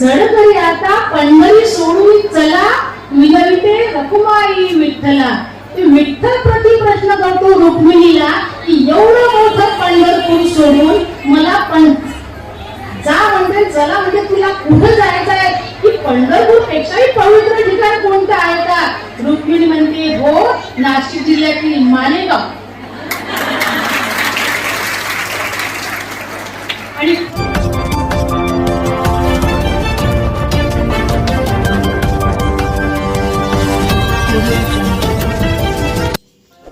जड करी आता पंढरी सोडून चला मिळविते रकुमाई विठ्ठला ते विठ्ठल प्रति प्रश्न करतो रुक्मिणीला की एवढं मोठं पंढरपूर सोडून मला पण जा म्हणते चला म्हणजे तुला कुठं जायचं आहे? की पंढरपूर पेक्षाही पवित्र ठिकाण कोणतं आहे का? रुक्मिणी म्हणते हो नाशिक जिल्ह्यातील मालेगाव. आणि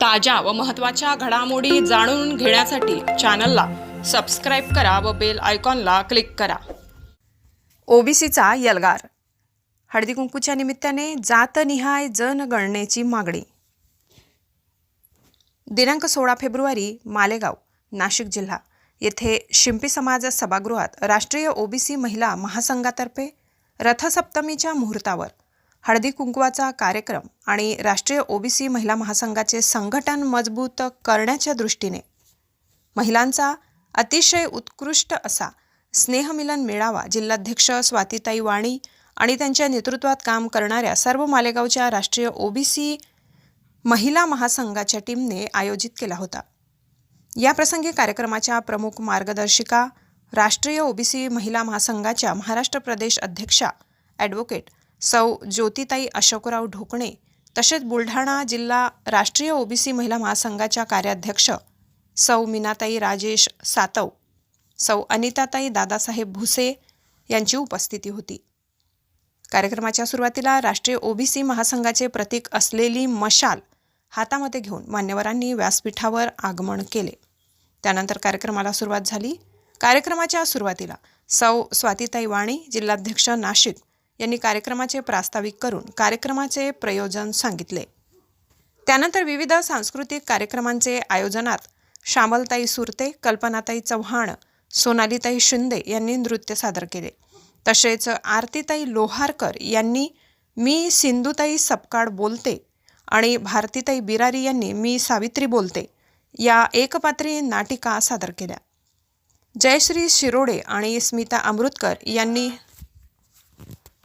ताज्या व महत्त्वाच्या घडामोडी जाणून घेण्यासाठी चॅनलला सबस्क्राईब करा व बेल आयकॉनला क्लिक करा. ओबीसीचा यलगार. हळदी कुंकूच्या निमित्ताने जातनिहाय जनगणनेची मागणी. दिनांक सोळा फेब्रुवारी मालेगाव नाशिक जिल्हा. येथे शिंपी समाज सभागृहात राष्ट्रीय ओबीसी महिला महासंघातर्फे रथसप्तमीच्या मुहूर्तावर हळदी कुंकवाचा कार्यक्रम आणि राष्ट्रीय ओबीसी महिला महासंघाचे संघटन मजबूत करण्याच्या दृष्टीने महिलांचा अतिशय उत्कृष्ट असा स्नेहमिलन मेळावा जिल्हाध्यक्ष स्वातीताई वाणी आणि त्यांच्या नेतृत्वात काम करणाऱ्या सर्व मालेगावच्या राष्ट्रीय ओबीसी महिला महासंघाच्या टीमने आयोजित केला होता. या प्रसंगी कार्यक्रमाच्या प्रमुख मार्गदर्शिका राष्ट्रीय ओबीसी महिला महासंघाच्या महाराष्ट्र प्रदेश अध्यक्षा ॲडव्होकेट सौ ज्योतिताई अशोकराव ढोकणे तसेच बुलढाणा जिल्हा राष्ट्रीय ओबीसी महिला महासंघाच्या कार्याध्यक्ष सौ मीनाताई राजेश सातव सौ अनिताताई दादासाहेब भुसे यांची उपस्थिती होती. कार्यक्रमाच्या सुरुवातीला राष्ट्रीय ओबीसी महासंघाचे प्रतीक असलेली मशाल हातामध्ये घेऊन मान्यवरांनी व्यासपीठावर आगमन केले. त्यानंतर कार्यक्रमाला सुरुवात झाली. कार्यक्रमाच्या सुरुवातीला सौ स्वातीताई वाणी जिल्हाध्यक्ष नाशिक यांनी कार्यक्रमाचे प्रास्ताविक करून कार्यक्रमाचे प्रयोजन सांगितले. त्यानंतर विविध सांस्कृतिक कार्यक्रमांचे आयोजनात श्यामलताई सुरते कल्पनाताई चव्हाण सोनालीताई शिंदे यांनी नृत्य सादर केले. तसेच आरतीताई लोहारकर यांनी मी सिंधुताई सपकाळ बोलते आणि भारतीताई बिरारी यांनी मी सावित्री बोलते या एकपात्री नाटिका सादर केल्या. जयश्री शिरोडे आणि स्मिता अमृतकर यांनी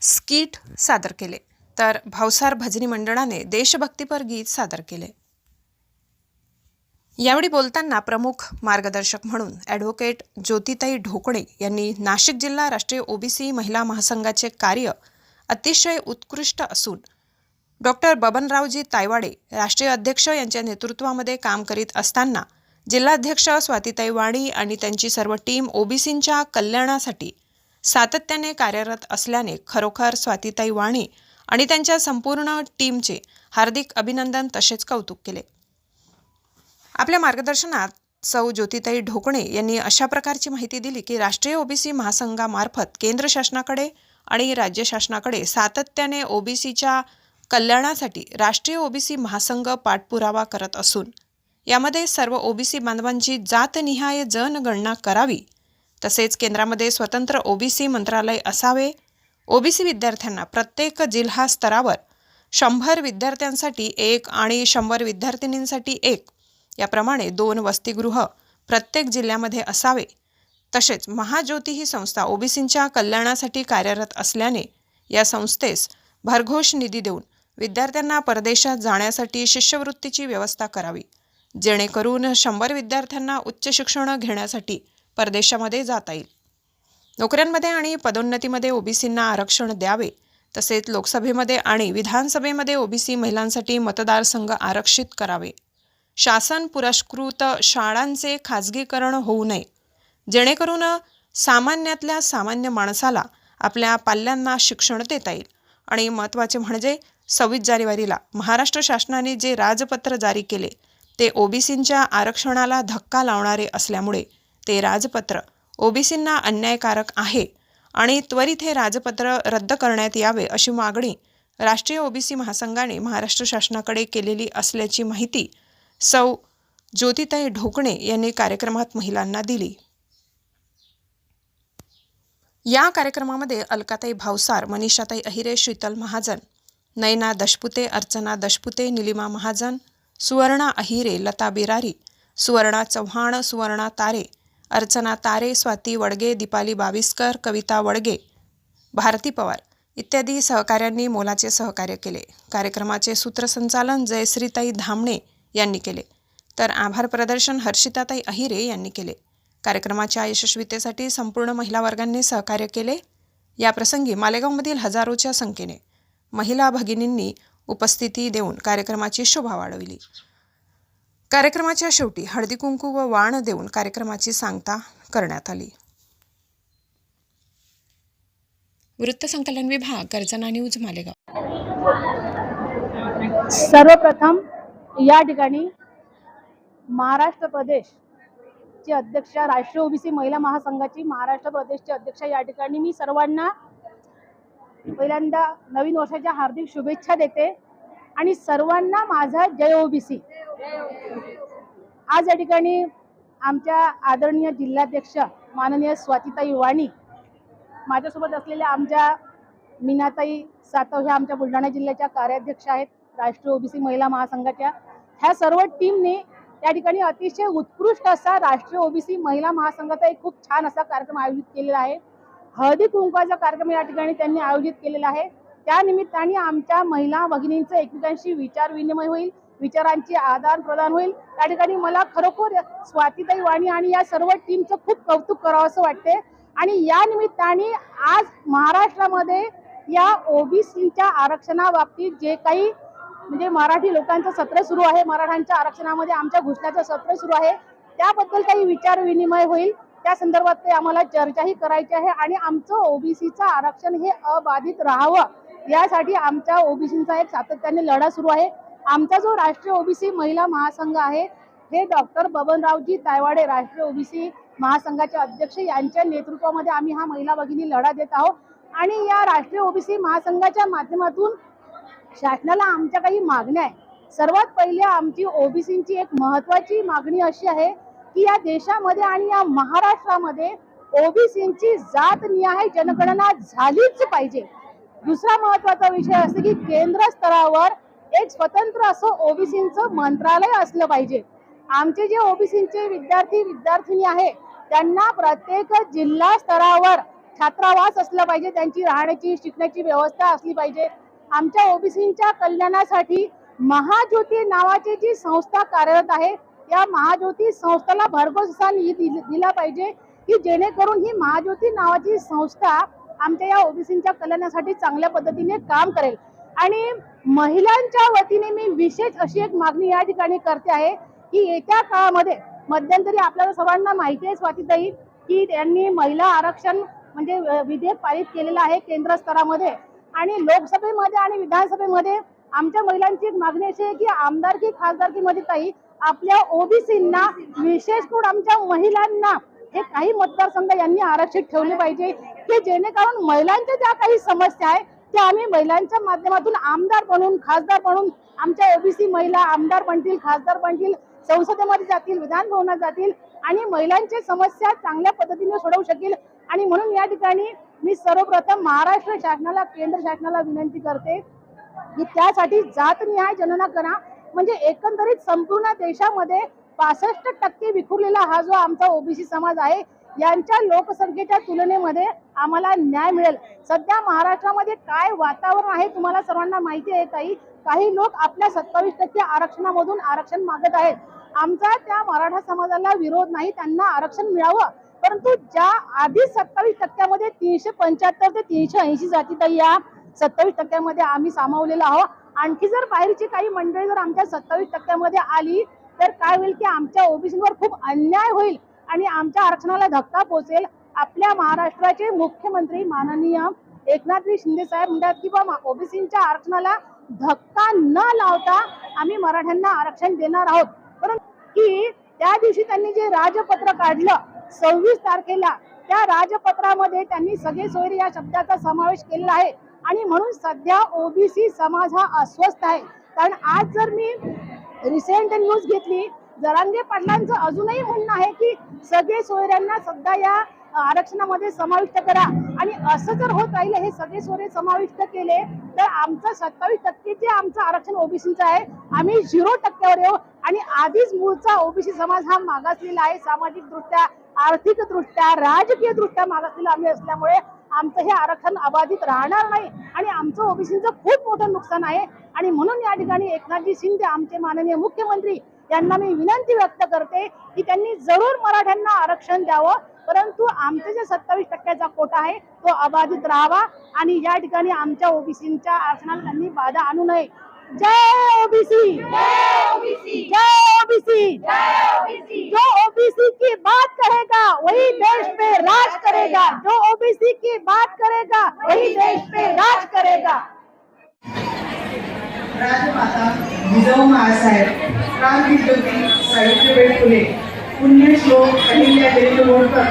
स्कीट सादर केले. तर भावसार भजनी मंडळाने देशभक्तीपर गीत सादर केले. यावेळी बोलताना प्रमुख मार्गदर्शक म्हणून ॲडव्होकेट ज्योतिताई ढोकणे यांनी नाशिक जिल्हा राष्ट्रीय ओबीसी महिला महासंघाचे कार्य अतिशय उत्कृष्ट असून डॉक्टर बबनरावजी तायवाडे राष्ट्रीय अध्यक्ष यांच्या नेतृत्वामध्ये काम करीत असताना जिल्हाध्यक्ष स्वातीताई वाणी आणि त्यांची सर्व टीम ओबीसींच्या कल्याणासाठी सातत्याने कार्यरत असल्याने खरोखर स्वातीताई वाणी आणि त्यांच्या संपूर्ण टीमचे हार्दिक अभिनंदन तसेच कौतुक केले. आपल्या मार्गदर्शनात सौ ज्योतिताई ढोकणे यांनी अशा प्रकारची माहिती दिली की राष्ट्रीय ओबीसी महासंघामार्फत केंद्र शासनाकडे आणि राज्य शासनाकडे सातत्याने ओबीसीच्या कल्याणासाठी राष्ट्रीय ओबीसी महासंघ पाठपुरावा करत असून यामध्ये सर्व ओबीसी बांधवांची जातनिहाय जनगणना करावी तसेच केंद्रामध्ये स्वतंत्र ओबीसी मंत्रालय असावे. ओबीसी विद्यार्थ्यांना प्रत्येक जिल्हा स्तरावर शंभर विद्यार्थ्यांसाठी एक आणि शंभर विद्यार्थिनींसाठी एक याप्रमाणे दोन वसतिगृह प्रत्येक जिल्ह्यामध्ये असावे. तसेच महाज्योती ही संस्था ओबीसींच्या कल्याणासाठी कार्यरत असल्याने या संस्थेस भरघोष निधी देऊन विद्यार्थ्यांना परदेशात जाण्यासाठी शिष्यवृत्तीची व्यवस्था करावी. जेणेकरून शंभर विद्यार्थ्यांना उच्च शिक्षण घेण्यासाठी परदेशामध्ये जाता येईल. नोकऱ्यांमध्ये आणि पदोन्नतीमध्ये ओबीसींना आरक्षण द्यावे तसेच लोकसभेमध्ये आणि विधानसभेमध्ये ओबीसी महिलांसाठी मतदारसंघ आरक्षित करावे. शासन पुरस्कृत शाळांचे खाजगीकरण होऊ नये. जेणेकरून सामान्यातल्या सामान्य माणसाला आपल्या पाल्यांना शिक्षण देता येईल. आणि महत्त्वाचे म्हणजे सव्वीस जानेवारीला महाराष्ट्र शासनाने जे राजपत्र जारी केले ते ओबीसींच्या आरक्षणाला धक्का लावणारे असल्यामुळे ते राजपत्र. ओबीसींना अन्यायकारक आहे आणि त्वरित हे राजपत्र रद्द करण्यात यावे अशी मागणी राष्ट्रीय ओबीसी महासंघाने महाराष्ट्र शासनाकडे केलेली असल्याची माहिती सौ. ज्योतिताई ढोकणे यांनी कार्यक्रमात महिलांना दिली. या कार्यक्रमामध्ये अलकाताई भावसार मनीषाताई अहिरे शीतल महाजन नयना दशपुते अर्चना दशपुते निलिमा महाजन सुवर्णा अहिरे लता बिरारी सुवर्णा चव्हाण सुवर्णा तारे अर्चना तारे स्वाती वडगे दीपाली बाविस्कर कविता वडगे भारती पवार इत्यादी सहकाऱ्यांनी मोलाचे सहकार्य केले. कार्यक्रमाचे सूत्रसंचालन जयश्रीताई धामणे यांनी केले. तर आभार प्रदर्शन हर्षिताताई अहिरे यांनी केले. कार्यक्रमाच्या यशस्वीतेसाठी संपूर्ण महिला वर्गांनी सहकार्य केले. याप्रसंगी मालेगावमधील हजारोच्या संख्येने महिला भगिनींनी उपस्थिती देऊन कार्यक्रमाची शोभा वाढविली. कार्यक्रमाच्या शेवटी हळदी कुंकू व वाण देऊन कार्यक्रमाची सांगता करण्यात आली. वृत्तसंकलन विभाग गर्जना न्यूज मालेगाव. सर्वप्रथम या ठिकाणी महाराष्ट्र प्रदेशचे अध्यक्ष राष्ट्रीय ओबीसी महिला महासंघाची महाराष्ट्र प्रदेशचे अध्यक्ष या ठिकाणी मी सर्वांना पहिल्यांदा नवीन वर्षाच्या हार्दिक शुभेच्छा देते. आणि सर्वांना माझा जय ओबीसी आज या ठिकाणी आमच्या आदरणीय जिल्हाध्यक्ष माननीय स्वातीताई वाणी माझ्यासोबत असलेल्या आमच्या मीनाताई सातव ह्या आमच्या बुलढाणा जिल्ह्याच्या कार्याध्यक्ष आहेत राष्ट्रीय ओबीसी महिला महासंघाच्या. ह्या सर्व टीमने त्या ठिकाणी अतिशय उत्कृष्ट असा राष्ट्रीय ओबीसी महिला महासंघाचा एक खूप छान असा कार्यक्रम आयोजित केलेला आहे. हळदी कुंकवाचा कार्यक्रम या ठिकाणी त्यांनी आयोजित केलेला आहे. त्या निमित्ताने आमच्या महिला भगिनींचं एकमेकांशी विचार विनिमय होईल विचारांची आदान प्रदान होईल. त्या ठिकाणी मला खरोखर स्वातीताई वाणी आणि या सर्व टीमचं खूप कौतुक करावं असं वाटते आणि या निमित्ताने आज महाराष्ट्रामध्ये या ओबीसीच्या आरक्षणाबाबतीत जे काही म्हणजे मराठी लोकांचं सत्र सुरू आहे मराठ्यांच्या आरक्षणामध्ये आमच्या घोषणाचं सत्र सुरू आहे त्याबद्दल काही विचार विनिमय होईल. त्या संदर्भात काही आम्हाला चर्चाही करायची आहे आणि आमचं ओबीसीचं आरक्षण हे अबाधित राहावं. यासाठी आमच्या ओबीसीचा एक सातत्याने लढा सुरू आहे. आमचा जो राष्ट्रीय ओबीसी महिला महासंघ आहे हे डॉक्टर बबनरावजी तायवाडे राष्ट्रीय ओबीसी महासंघाचे अध्यक्ष यांच्या नेतृत्वामध्ये आम्ही हा महिला भगिनी लढा देत आहोत. आणि या राष्ट्रीय ओबीसी महासंघाच्या माध्यमातून शासनाला आमच्या काही मागण्या आहे सर्वात पहिले आमची ओबीसीची एक महत्वाची मागणी अशी आहे की या देशामध्ये आणि या महाराष्ट्रामध्ये ओबीसीची जात निहाय जनगणना झालीच पाहिजे. दुसरा महत्त्वाचा विषय असं की केंद्र स्तरावर एक स्वतंत्र असं ओबीसीचं मंत्रालय असलं पाहिजे. आमचे जे ओबीसीचे विद्यार्थी विद्यार्थिनी आहे त्यांना प्रत्येक जिल्हा स्तरावर छात्रावास असलं पाहिजे त्यांची राहण्याची शिकण्याची व्यवस्था असली पाहिजे. आमच्या ओबीसीच्या कल्याणासाठी महाज्योती नावाची जी संस्था कार्यरत आहे या महाज्योती संस्थेला भरघोस असा निधी दिला पाहिजे की जेणेकरून ही महाज्योती नावाची संस्था आमच्या या ओबीसीच्या कल्याणासाठी चांगल्या पद्धतीने काम करेल. आणि महिलांच्या वतीने मी विशेष अशी एक मागणी या ठिकाणी करते आहे की येत्या काळामध्ये मध्यंतरी आपल्याला सर्वांना माहिती आहे स्वातीताई की त्यांनी महिला आरक्षण म्हणजे विधेयक पारित केलेलं आहे केंद्र स्तरामध्ये. आणि लोकसभेमध्ये आणि विधानसभेमध्ये आमच्या महिलांची एक मागणी अशी आहे की आमदारकी खासदारकीमध्ये ताई आपल्या ओबीसींना विशेष करून आमच्या महिलांना हे काही मतदारसंघ यांनी आरक्षित ठेवले पाहिजे. की जेणेकरून महिलांच्या ज्या काही समस्या आहे त्या आम्ही महिलांच्या माध्यमातून आमदार बनून खासदार बनून आमच्या ओबीसी महिला आमदार बनतील खासदार बनतील संसदेमध्ये जातील विधानभवनात जातील आणि महिलांच्या समस्या चांगल्या पद्धतीने सोडवू शकेल. आणि म्हणून या ठिकाणी मी सर्वप्रथम महाराष्ट्र शासनाला केंद्र शासनाला विनंती करते की त्यासाठी जातनिहाय जनना करा. म्हणजे एकंदरीत संपूर्ण देशामध्ये पासष्ट टक्के विखुरलेला हा जो आमचा ओबीसी समाज आहे यांच्या लोकसंख्येच्या तुलनेमध्ये आम्हाला न्याय मिळेल. सध्या महाराष्ट्रामध्ये काय वातावरण आहे तुम्हाला सर्वांना माहिती आहे काही काही लोक आपल्या सत्तावीस टक्के आरक्षणामधून आरक्षण मागत आहेत. आमचा त्या मराठा समाजाला विरोध नाही त्यांना आरक्षण मिळावं. परंतु ज्या आधी सत्तावीस टक्क्यामध्ये तीनशे पंच्याहत्तर ते तीनशे ऐंशी जाती या सत्तावीस टक्क्यामध्ये आम्ही सामावलेलो आहोत. आणखी जर बाहेरची काही मंडळी जर आमच्या सत्तावीस टक्क्यामध्ये आली तर काय होईल की आमच्या ओबीसीवर खूप अन्याय होईल. आणि आमच्या आरक्षणाला धक्का पोहोचेल आपल्या महाराष्ट्राचे मुख्यमंत्री माननीय एकनाथजी शिंदे साहेब म्हणतात की बा ओबीसीच्या आरक्षणाला धक्का न लावता आम्ही मराठ्यांना आरक्षण देणार आहोत. परंतु की त्या दिवशी त्यांनी जे राजपत्र काढलं सव्वीस तारखेला त्या राजपत्रामध्ये त्यांनी सगळे सोयरे या शब्दाचा समावेश केलेला आहे. आणि म्हणून सध्या ओबीसी समाज हा अस्वस्थ आहे. कारण आज जर मी रिसेंट न्यूज घेतली जरांगे पाटलांचं अजूनही म्हणणं आहे की सगळे सोयऱ्यांना सध्या या आरक्षणामध्ये समाविष्ट करा. आणि असं जर होत राहिलं हे सगळे सोयरे समाविष्ट केले तर आमचं सत्तावीस टक्के जे आमचं आरक्षण ओबीसीचं आहे आम्ही झिरो टक्क्यावर येऊ. आणि आधीच मूळचा ओबीसी समाज हा मागासलेला आहे सामाजिक दृष्ट्या आर्थिक दृष्ट्या राजकीय दृष्ट्या मागासलेला आम्ही असल्यामुळे आमचं हे आरक्षण अबाधित राहणार नाही. आणि आमचं ओबीसीचं खूप मोठं नुकसान आहे. आणि म्हणून या ठिकाणी एकनाथजी शिंदे आमचे माननीय मुख्यमंत्री त्यांना मी विनंती व्यक्त करते की त्यांनी जरूर मराठ्यांना आरक्षण द्यावं. परंतु आमचे जे सत्तावीस टक्क्याचा कोटा आहे तो अबाधित राहावा आणि या ठिकाणी आमच्या ओबीसीच्या आरक्षणाला त्यांनी बाधा आणू नये. जय ओबीसी! जय ओबीसी! जो ओबीसी की बात करेगा वही देश पे राज करेगा. जो ओबीसी की बात करेगा वही देश पे राज करेगा. राजमाता जिजाऊ मासाहेब क्रांतीज्योती सावित्रीबाई फुले पुण्यश्लोक अहिल्यादेवी होळकर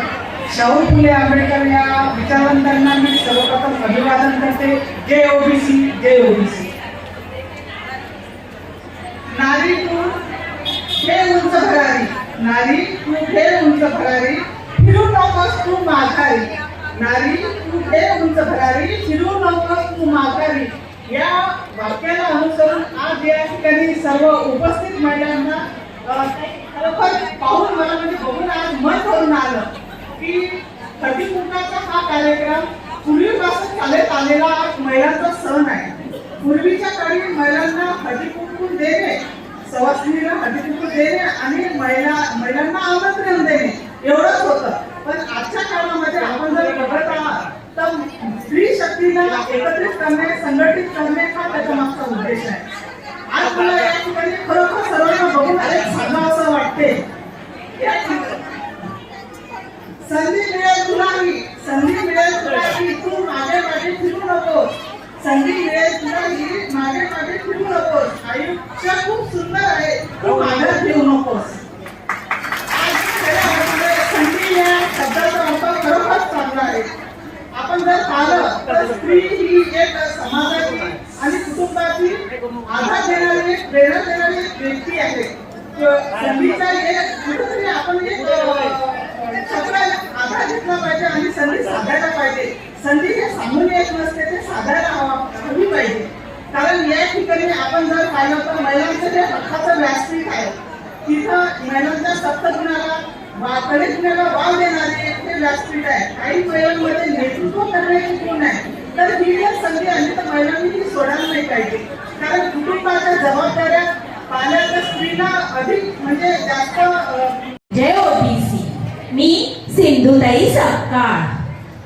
शाहू फुले आंबेडकर या विचारवंतांना मी सर्वप्रथम अभिवादन करते. जय ओबीसी जय ओबीसी नारी तू हे उंच भरारी नारी तू हे उंच भरारी फिरू नकोस तू माघारी. नारी तू हे उंच भरारी फिरू नकोस तू माघारी. या वाक्याला अनुसरून आज या ठिकाणी सर्व उपस्थित महिलांना खरोखर पाहून मला म्हणजे बघून आज मन भरून आलं की हळदी हा कार्यक्रम पूर्वीपासून चालत आलेला आज महिलांचा सण आहे. पूर्वीच्या काळी महिलांना हळदी देणे सवासिनीला हळदी देणे आणि महिला महिलांना आमंत्रण देणे एवढंच होतं. पण आजच्या काळामध्ये आपण जर बघत आहात तर स्त्री शक्तीला एकत्रित करणे संघटित करणे हा त्याच्या मागचा उद्देश आहे. आज मला या ठिकाणी खरोखर सर्वांना बघून एक सांगा असं वाटते या ठिकाणी संधी मिळेल तुलाही संधी मिळेल तुलाही तू मागे मागे फिरू नकोस संधी मिळेल तुलाही मागे मागे फिरू नकोस आयुष्य खूप सुंदर आहे तू मागे फिरू नकोस आज खऱ्या अर्थाने संधी या शब्दाचा अर्थ खरोखरच चांगला आहे आपण जर पाहिलं तर स्त्री ही एक समाजाची आणि कुटुंबाची आधार देणारी एक प्रेरणा देणारी एक व्यक्ती आहे संधीचा एक कुठेतरी आपण एक अं, छत्र आधार घेतला पाहिजे आणि संधी साधायला पाहिजे. संधी हे सांगून येत नसते ते साधायला हवा- हवी पाहिजे. कारण या ठिकाणी आपण जर पाहिलं तर महिलांचं जे हक्काचं व्यासपीठ आहे तिथं महिलांच्या सप्तगुणाला वाकडे गुणाला वाव देणारे ते हे व्यासपीठ आहे. काही महिलांमध्ये नेतृत्व करण्याची गुण आहे. तर ही जर संधी आली तर महिलांनी ती सोडायला नाही पाहिजे. कारण कुटुंबाच्या जबाबदाऱ्या पाल्याच्या स्त्रीला अधिक म्हणजे जास्त जय ओबीसी मी सिंधुताई सपकाळ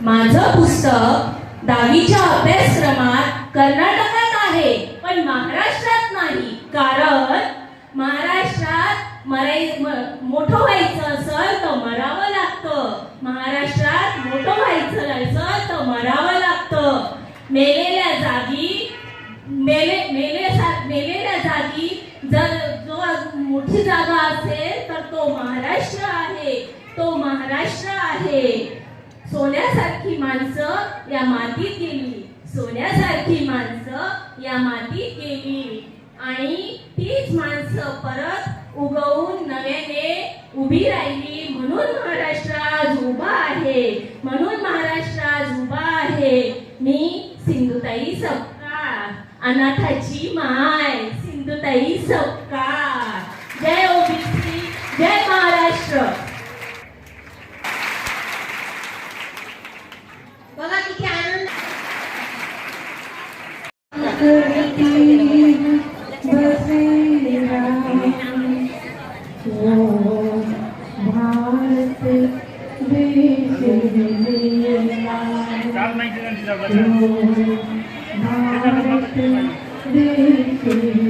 माझं पुस्तक दहावीच्या अभ्यासक्रमात कर्नाटकात आहे पण महाराष्ट्रात नाही. कारण महाराष्ट्रात मराई म- मोठं व्हायचं असेल तर मरावं लागतं. महाराष्ट्रात मोठं व्हायचं असेल तर मरावं लागतं. मेलेल्या जागी मेले मेले मेलेल्या जागी जर जो मोठी जागा असेल तर तो महाराष्ट्र आहे. तो महाराष्ट्र आहे. सोन्यासारखी माणसं या मातीत गेली. सोन्यासारखी माणसं या मातीत गेली. आणि तीच माणसं परत उगवून नव्याने उभी राहिली. म्हणून महाराष्ट्र आज उभा आहे. म्हणून महाराष्ट्र आज उभा आहे. मी सिंधुताई सपकाळ. अनाथाची माय. सिंधुताई सप Thank you.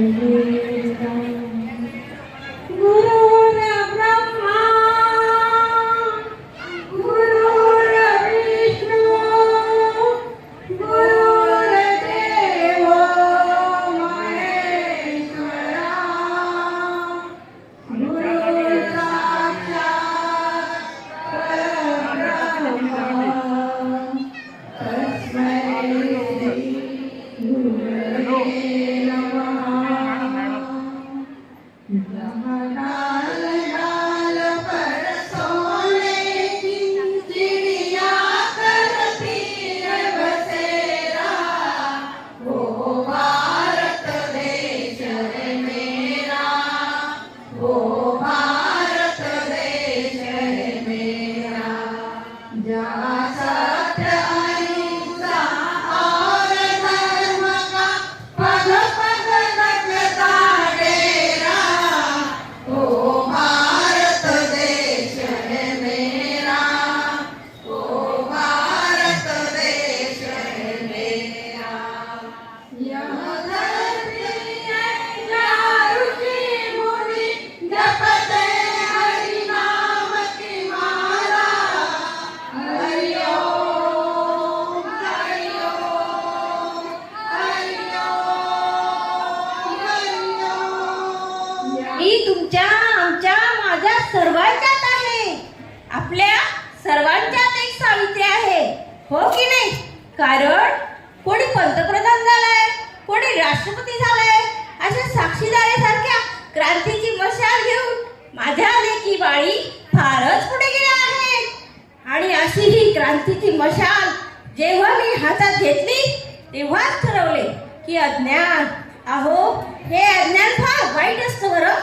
सर्वांच्यात एक सावित्री आहे. हो की नाही? कारण कोणी पंतप्रधान झालाय कोणी राष्ट्रपती झालाय अशा साक्षीदारासारख्या क्रांतीची मशाल घेऊन माझ्या लेखी बाळी फारच पुढे गेल्या आहेत. आणि अशी ही क्रांतीची मशाल जेव्हा मी हातात घेतली तेव्हाच ठरवले की अज्ञान. अहो हे अज्ञान फार वाईट असतं बरं.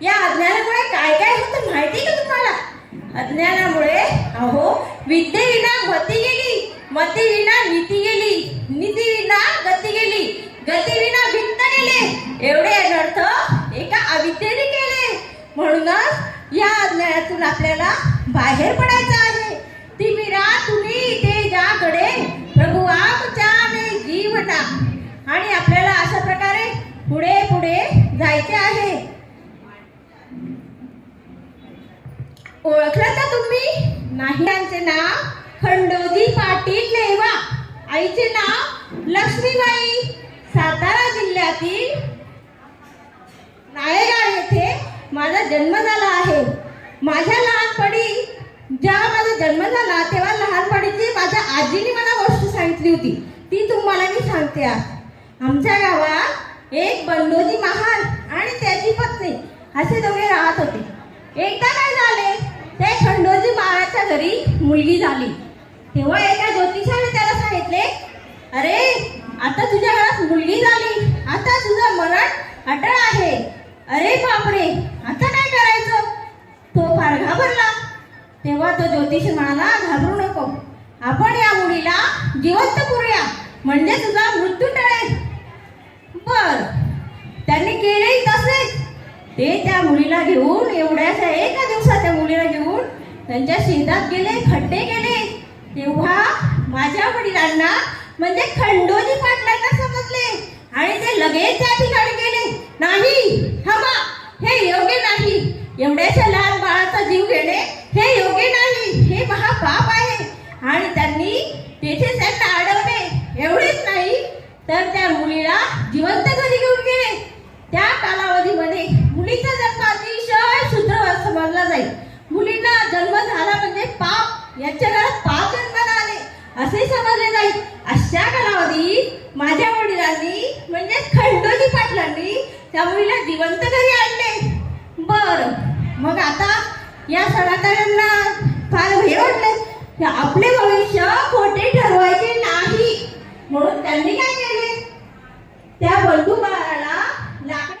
या अज्ञानामुळे काय काय होतं माहिती का तुम्हाला? अज्ञानामुळे अहो विद्येविना गती गेली मतीविना नीती गेली नीतीविना गती गेली गतीविना वित्त गेले. एवढे अनर्थ एका अविद्येने केले. म्हणूनच या अज्ञानातून आपल्याला बाहेर पडायचं आहे. ती मीरा तुम्ही ते ज्याकडे प्रभू आमच्या जीवना आणि आपल्याला अशा प्रकारे पुढे पुढे जायचे आहे. ओळखलं का तुम्ही? नाही. त्यांचे नाव खंडोजी पाटील लेवा आईचे नाव लक्ष्मीबाई. सातारा जिल्ह्यातील नाळेगाव येथे माझा जन्म झाला आहे. माझ्या लहानपणी जेव्हा माझा जन्म झाला तेव्हा लहानपणीची माझ्या आजीने मला गोष्ट सांगितली होती. ती तुम्हाला मी सांगते आमच्या गावात एक बंडोजी महाल आणि त्याची पत्नी असे दोघे राहत होते. एकदा काय झाले ते खंडोजी महाराजच्या घरी मुलगी झाली. तेव्हा एका ज्योतिषाने त्याला सांगितले अरे आता तुझ्या घरात मुलगी झाली. आता तुझं मरण अटळ आहे. अरे बापरे आता काय करायचं? तो फार घाबरला. तेव्हा तो ज्योतिष म्हणाला घाबरू नको. आपण या मुलीला जिवंत करूया. म्हणजे तुझा मृत्यू टळेल. बर. त्यांनी केले ते त्या मुलीला घेऊन एवढ्याशा एका दिवसात त्या मुलीला घेऊन त्यांच्या शेतात गेले खड्डे गेले तेव्हा माझ्या वडिलांना म्हणजे खंडोजी पाटलांना समजले आणि ते लगेच त्या ठिकाणी गेले. नाही थांबा हे योग्य नाही. एवढ्याशा लहान बाळाचा जीव घेणे हे योग्य नाही. हे महापाप आहे. आणि त्यांनी तेथे त्यांना अडवले एवढेच नाही. तर त्या मुलीला जिवंत त्या मुलीला जिवंत घरी आणले. बर. मग आता या सणाकारांना फार हे वाटले आपले भविष्य खोटे ठरवायचे नाही. म्हणून त्यांनी काय केले? त्या बंधू